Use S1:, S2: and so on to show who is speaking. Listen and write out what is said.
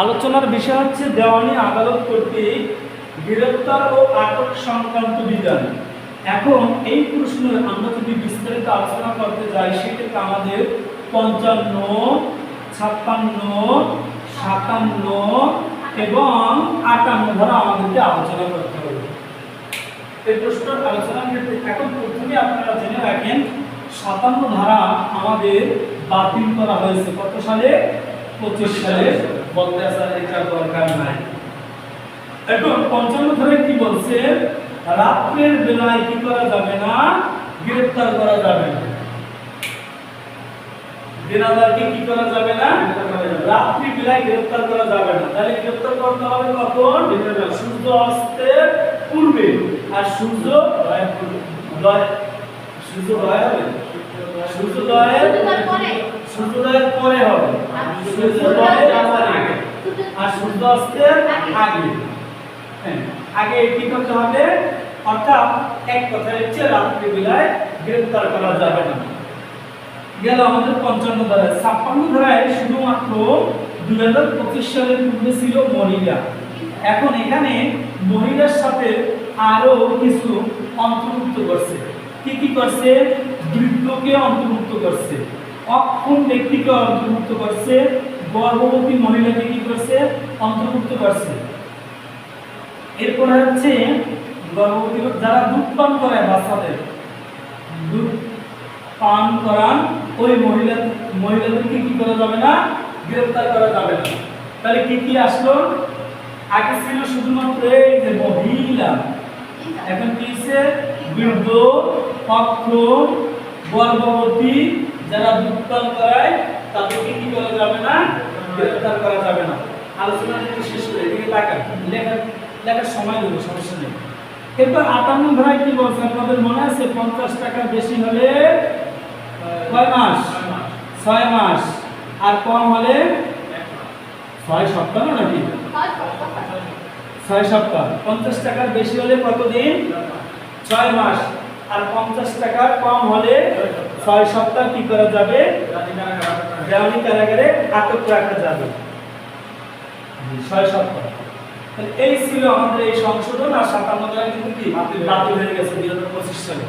S1: আলোচনার বিষয় হচ্ছে দেওয়ানি আদালত কর্তৃক গ্রেপ্তার ও আটক সংক্রান্ত বিধান। এখন এই প্রশ্ন আমরা যদি বিস্তারিত আলোচনা করতে যাই, সেক্ষেত্রে আমাদের পঞ্চান্ন, ছাপ্পান্ন, সাতান্ন এবং আটান্ন ধারা আমাদেরকে আলোচনা করতে হবে। এই প্রশ্নের আলোচনা ক্ষেত্রে এখন প্রথমে আপনারা জেনে রাখেন, সাতান্ন ধারা আমাদের বাতিল করা হয়েছে। কত সালে? পঁচিশ সালে। বলতে আসার এটা দরকার নাই। এখন পঞ্চান্ন ধারে কি বলছে? রাত্রের বেলায় কি করা যাবে না গ্রেফতার করা যাবে না। দিনাদারকে কি করা যাবে না? রাত্রি বেলায় গ্রেফতার করা যাবে না। তাহলে গ্রেফতার করতে হবে কখন? সূর্য অস্তের পূর্বে। আর সূর্য দয়- সূর্য দয় হবে? সূর্যোদয়ের সূর্যোদয়ের পরে। হবে। সূর্যোদয়ের আর সূর্য অস্তের আগে। হ্যাঁ, আগে কি করতে হবে? অর্থাৎ এক কথায় হচ্ছে রাত্রি বেলায় গ্রেফতার করা যাবে না। গেল আমাদের পঞ্চান্ন ধারায় ছাপ্পান্ন ধারায় শুধুমাত্র দুই হাজার পঁচিশ সালের পূর্বে ছিল মহিলা এখন এখানে মহিলার সাথে আরও কিছু অন্তর্ভুক্ত করছে। কি কি করছে? বৃদ্ধকে অন্তর্ভুক্ত করছে। অক্ষম ব্যক্তিকে অন্তর্ভুক্ত করছে গর্ভবতী মহিলাকে কি করছে? অন্তর্ভুক্ত করছে। এরপরে হচ্ছে গর্ভবতী যারা দুধ পান করে বাচ্চাদের, দুধ পান করান ওই মহিলা, মহিলাদেরকে কি করা যাবে না? গ্রেফতার করা যাবে না। তাহলে কি কি আসলো? আগে ছিল শুধুমাত্র এই যে মহিলা। এখন কি হচ্ছে বৃদ্ধ অক্ষম গর্ভবতী যারা দুধ পান করায় তাদেরকে কি করা যাবে না? গ্রেফতার করা যাবে না। আলোচনা একটু শেষ করে এদিকে তাকান। লেখার লেখার সময় দেবো সমস্যা নেই। এরপর আটান্ন ধারায় কি বলছে? আপনাদের মনে আছে পঞ্চাশ টাকার বেশি হলে কয় মাস? ছয় মাস। আর কম হলে? ছয় সপ্তাহ নাকি? ছয় সপ্তাহ। পঞ্চাশ টাকার বেশি হলে কতদিন? ছয় মাস। আর পঞ্চাশ টাকার কম হলে? ছয় সপ্তাহ কি করা যাবে? দেওয়ানি কারাগারে আটক রাখা যাবে। ছয় সপ্তাহ। এই ছিল আমাদের এই সংশোধন, আর সাতান্ন কিন্তু কি বাতিল হয়ে গেছে দুই হাজার পঁচিশ সালে।